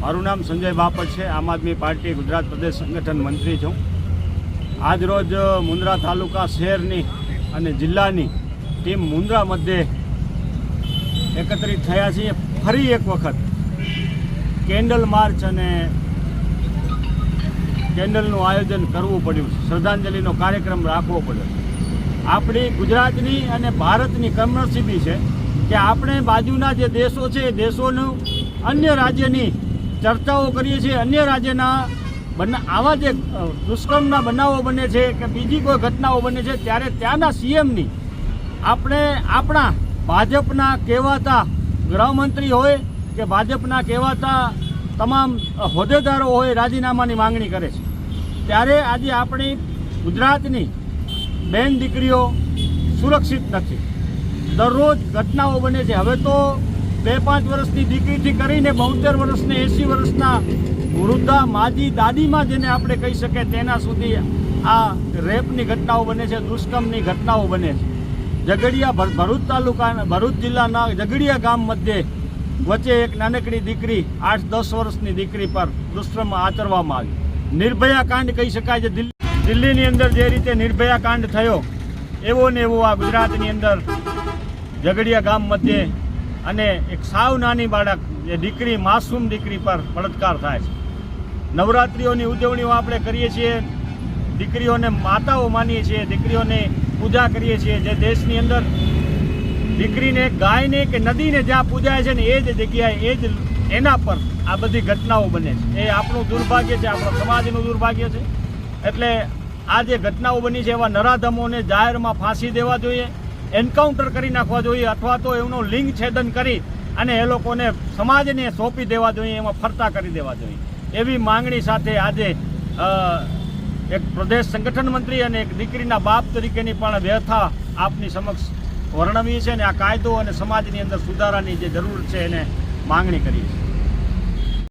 મારું નામ સંજય બાપટ છે. આમ આદમી પાર્ટી ગુજરાત પ્રદેશ સંગઠન મંત્રી છું. આજ રોજ મુન્દ્રા તાલુકા શહેરની અને જિલ્લાની ટીમ મુન્દ્રા મધ્યે એકત્રિત થયા છીએ. ફરી એક વખત કેન્ડલ માર્ચ અને કેન્ડલનું આયોજન કરવું પડ્યું શ્રદ્ધાંજલિનો કાર્યક્રમ રાખવો પડ્યો આપણી ગુજરાતની અને ભારતની કમનસીબી છે કે આપણે બાજુના જે દેશો છે, એ દેશોનું અન્ય રાજ્યની ચર્ચાઓ કરીએ છીએ. અન્ય રાજ્યના બના આવા જે દુષ્કર્મના બનાવો બને છે કે બીજી કોઈ ઘટનાઓ બને છે, ત્યારે ત્યાંના સીએમની આપણે આપણા ભાજપના કહેવાતા ગૃહમંત્રી હોય કે ભાજપના કહેવાતા તમામ હોદ્દેદારો હોય રાજીનામાની માંગણી કરે છે. ત્યારે આજે આપણી ગુજરાતની બેન દીકરીઓ સુરક્ષિત નથી. દરરોજ ઘટનાઓ બને છે. હવે તો બે પાંચ વર્ષની દીકરીથી કરીને બોતેર વર્ષને, એંસી વર્ષના વૃદ્ધા માજી દાદીમાં જેને આપણે કહી શકીએ, તેના સુધી આ રેપની ઘટનાઓ બને છે, દુષ્કર્મની ઘટનાઓ બને છે. ઝઘડિયા ભર- ભરૂચ તાલુકા, ભરૂચ જિલ્લાના ઝઘડિયા ગામ મધ્યે વચ્ચે એક નાનકડી દીકરી, આઠ દસ વર્ષની દીકરી પર દુષ્કર્મ આચરવામાં આવી નિર્ભયા કાંડ કહી શકાય છે દિલ્હીની અંદર જે રીતે નિર્ભયા કાંડ થયો, એવો ને એવો આ ગુજરાતની અંદર ઝઘડિયા ગામ મધ્યે અને એક સાવ નાની બાળક, જે દીકરી, માસૂમ દીકરી પર બળાત્કાર થાય છે. નવરાત્રિઓની ઉજવણીઓ આપણે કરીએ છીએ. દીકરીઓને માતાઓ માનીએ છીએ, દીકરીઓને પૂજા કરીએ છીએ. જે દેશની અંદર દીકરીને ગાયને કે નદીને જ્યાં પૂજાય છે ને એ જ જગ્યાએ, એ જ એના પર આ બધી ઘટનાઓ બને છે. એ આપણું દુર્ભાગ્ય છે, આપણો સમાજનું દુર્ભાગ્ય છે. એટલે આ જે ઘટનાઓ બની છે, એવા નરાધમોને જાહેરમાં ફાંસી દેવા જોઈએ. એન્કાઉન્ટર કરી નાખવા જોઈએ અથવા તો એમનું લિંગ છેદન કરી અને એ લોકોને સમાજને સોંપી દેવા જોઈએ, એમાં ફરતા કરી દેવા જોઈએ. એવી માંગણી સાથે આજે એક પ્રદેશ સંગઠન મંત્રી અને એક દીકરીના બાપ તરીકેની પણ વ્યથા આપની સમક્ષ વર્ણવીએ છે અને આ કાયદો અને સમાજની અંદર સુધારાની જે જરૂર છે એને માંગણી કરીએ છીએ.